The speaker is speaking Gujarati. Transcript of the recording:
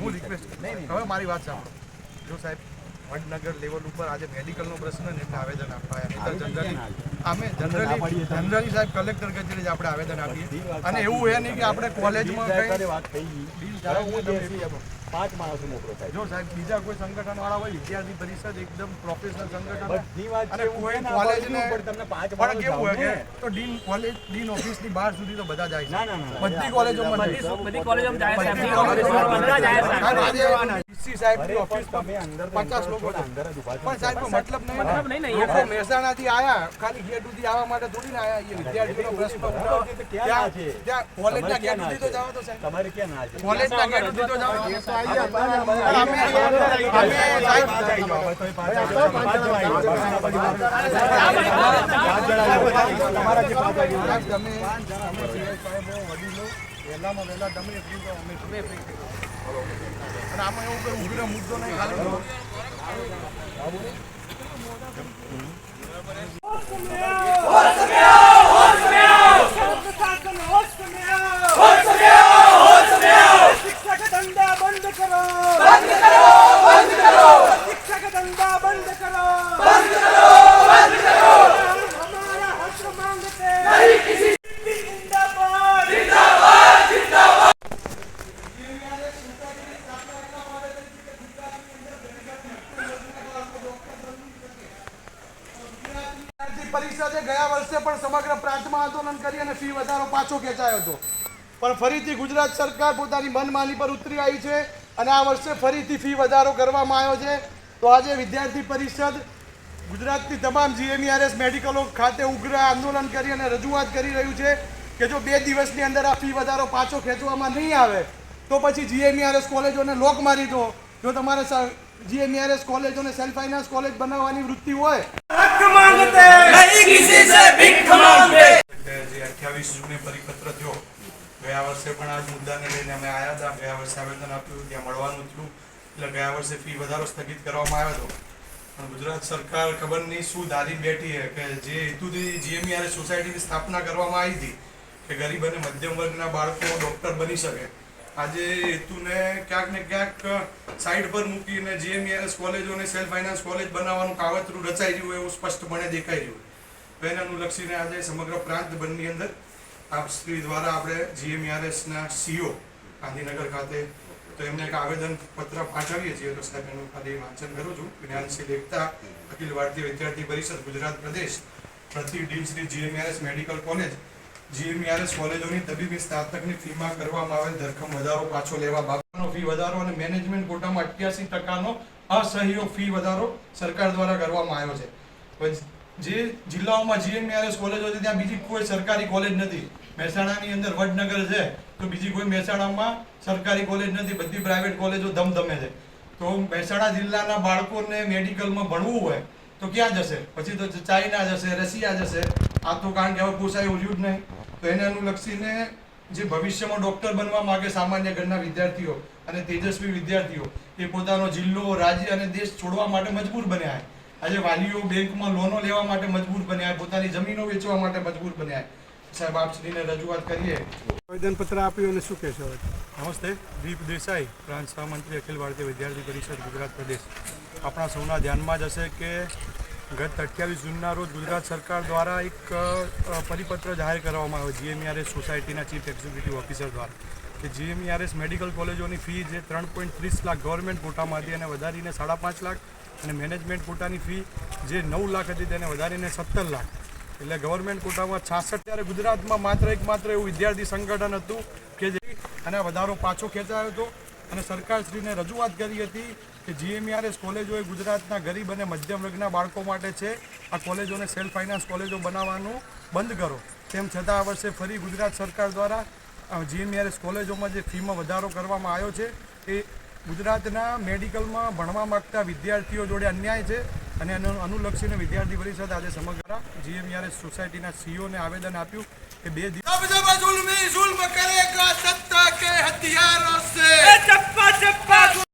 હું રિક્વેસ્ટ. હવે મારી વાત સાંભળો. જો સાહેબ વડનગર લેવલ ઉપર આજે મેડિકલનો પ્રશ્ન ને એટલે આવેદન આપવા નહીં જનરલી અમે જનરલી જનરલી સાહેબ કલેક્ટર કચેરી જ આપણે આવેદન આપીએ. અને એવું એ નહીં કે આપણે કોલેજમાં કંઈ વાત થઈ ગઈ. હું પાંચ માણસો મોકલો થાય. જો સાહેબ બીજા કોઈ સંગઠન વાળા હોય વિદ્યાર્થી પરિષદ એકદમ પ્રોફેશનલ સંગઠન બધી વાત અને છે, કોઈ ના કોલેજને પણ તમને પાંચ પણ માણસ કેવું હોય કે તો ડીન કોલેજ ડીન ઓફિસની બહાર સુધી તો બધા જાય ના, ના, ના. બધી કોલેજોમાં બધી- નહીં. બધી કોલેજોમાં જાય છે બધી કોલેજોમાં જાય છે. સાહેબ, આજે DC ઓફિસ પણ તમે અંદર તો પચાસ enter લોકો અંદર જ ઊભા પણ સાહેબ મતલબ નહીં મતલબ નહીં ને, લોકો મહેસાણાથી આયા ખાલી ગેટ સુધી આવવા માટે થોડી ના આયા એ વિદ્યાર્થીઓનો પ્રશ્ન ઉઠાવો. તો ક્યાં છે? ત્યાં ત્યાં કોલેજના તમારે ગેટ ક્યાં સુધી તો ના તો સાહેબ. તમારે ક્યાં ના છે. કોલેજના ગેટ સુધી તો જાઓ વહેલામાં વહેલા તમે આમાં એવું કોઈ ઉગ્ર મુદ્દો નહીં ખાલી પરિષદે ગયા વર્ષે પણ સમગ્ર પ્રાંતમાં આંદોલન કરી અને ફી વધારો પાછો ખેંચાયો હતો. પણ ફરીથી ગુજરાત સરકાર પોતાની મનમાની પર ઉતરી આવી છે અને આ વર્ષે ફરીથી ફી વધારો કરવામાં આવ્યો છે. તો આજે વિદ્યાર્થી પરિષદ ગુજરાતની તમામ જીએમઈઆરએસ મેડિકલો ખાતે ઉગ્ર આંદોલન કરી અને રજૂઆત કરી રહ્યું છે કે જો બે દિવસની અંદર આ ફી વધારો પાછો ખેંચવામાં નહીં આવે, તો પછી જીએમઈઆરએસ કોલેજોને લોક મારી દો. જો તમારે જીએમઈઆરએસ કોલેજોને સેલ્ફ ફાઇનાન્સ કોલેજ બનાવવાની વૃત્તિ હોય. हक मांगते नहीं किसी से भीख मांगते એટલે જે અઠ્યાવીસ જૂને પરિપત્ર થયો ગયા વર્ષે પણ આ જ મુદ્દાને લઈને અમે આવ્યા હતા ગયા વર્ષે આવેદન આપ્યું ત્યાં મળવાનું થયું એટલે ગયા વર્ષે ફી વધારો સ્થગિત કરવામાં આવ્યો હતો પણ ગુજરાત સરકાર ખબર નહીં શું ધારી બેઠી છે કે જે હેતુથી જીએમઈઆરએસ સોસાયટીની સ્થાપના કરવામાં આવી હતી કે ગરીબ અને મધ્યમ વર્ગના બાળકો ડૉક્ટર બની શકે આજે એ હેતુને ક્યાંક ને ક્યાંક સાઈડ પર મૂકીને જીએમઈઆરએસ કોલેજોને સેલ્ફ ફાઇનાન્સ કોલેજ બનાવવાનું કાવતરું રચાઈ રહ્યું એવું સ્પષ્ટપણે દેખાઈ રહ્યું એને અનુલક્ષીને આજે સમગ્ર પ્રાંત બંધની અંદર આપ શ્રી દ્વારા આપણે જીએમઆરએસના સીઓ ગાંધીનગર ખાતે તો એમને એક આવેદન પત્ર પાઠવીએ છીએ. તો સાહેબ, એનું ખાલી વાંચન કરું છું. જ્ઞાનશીલ એકતા, અખિલ ભારતીય વિદ્યાર્થી પરિષદ, ગુજરાત પ્રદેશ પ્રતિ dean Shri GMERS medical college. GMERS કોલેજોની તબીબી સ્નાતકની ફીમાં કરવામાં આવેલ ધરખમ વધારો પાછો લેવા બાબતનો ફી વધારો અને મેનેજમેન્ટ કોટામાં અઠ્યાસી ટકાનો અસહયોગ ફી વધારો સરકાર દ્વારા કરવામાં આવ્યો છે. જે જિલ્લાઓમાં જીએમઆરએસ કોલેજો છે, ત્યાં બીજી કોઈ સરકારી કોલેજ નથી. મહેસાણાની અંદર વડનગર છે, તો બીજી કોઈ મહેસાણામાં સરકારી કોલેજ નથી. બધી પ્રાઇવેટ કોલેજો ધમધમે છે. તો મહેસાણા જિલ્લાના બાળકોને મેડિકલમાં ભણવું હોય, તો ક્યાં જશે? પછી તો ચાઇના જશે, રશિયા જશે. આ તો કારણ કે હવે પોસાય ઉજ્યું જ નહીં. તો એને અનુલક્ષીને જે ભવિષ્યમાં ડૉક્ટર બનવા માગે સામાન્ય ઘરના વિદ્યાર્થીઓ અને તેજસ્વી વિદ્યાર્થીઓ, એ પોતાનો જિલ્લો, રાજ્ય અને દેશ છોડવા માટે મજબૂર બન્યા છે. આજે વાલીઓ બેંકમાં લોનો લેવા માટે મજબૂર બન્યા પોતાની જમીનો વેચવા માટે મજબૂર બન્યા સાહેબ આપશ્રીને રજૂઆત કરીએ. આવેદનપત્ર આપ્યું અને શું કહેશો નમસ્તે દીપ દેસાઈ પ્રાંત સહમંત્રી અખિલ ભારતીય વિદ્યાર્થી પરિષદ ગુજરાત પ્રદેશ. આપણા સૌના ધ્યાનમાં જ હશે કે ગત અઠ્યાવીસ જૂનના રોજ ગુજરાત સરકાર દ્વારા એક પરિપત્ર જાહેર કરવામાં આવ્યો જીએમઆરએસ સોસાયટીના ચીફ એક્ઝિક્યુટિવ ઓફિસર દ્વારા. કે જીએમઆરએસ મેડિકલ કોલેજોની ફી જે ત્રણ પોઈન્ટ ત્રીસ લાખ ગવર્મેન્ટ કોટામાં હતી અને વધારીને સાડા પાંચ લાખ અને મેનેજમેન્ટ કોટાની ફી જે નવ લાખ હતી તેને વધારીને સત્તર લાખ. એટલે ગવર્મેન્ટ કોટામાં છાસઠ ત્યારે ગુજરાતમાં માત્ર એક માત્ર એવું વિદ્યાર્થી સંગઠન હતું કે જે અને વધારો પાછો ખેંચાયો હતો. અને સરકારશ્રીને રજૂઆત કરી હતી કે જીએમઆરએસ કોલેજો એ ગુજરાતના ગરીબ અને મધ્યમ વર્ગના બાળકો માટે છે. આ કોલેજોને સેલ્ફ ફાઇનાન્સ કોલેજો બનાવવાનું બંધ કરો. તેમ છતાં આ વર્ષે ફરી ગુજરાત સરકાર દ્વારા જીએમઆરએસ કોલેજોમાં જે ફીમાં વધારો કરવામાં આવ્યો છે, એ ગુજરાતના મેડિકલમાં ભણવા માગતા વિદ્યાર્થીઓ જોડે અન્યાય છે અને એનું અનુલક્ષીને વિદ્યાર્થી પરિષદ આજે સમગ્ર જીએમઆરએસ સોસાયટીના સીઓને આવેદન આપ્યું કે બે દિવસ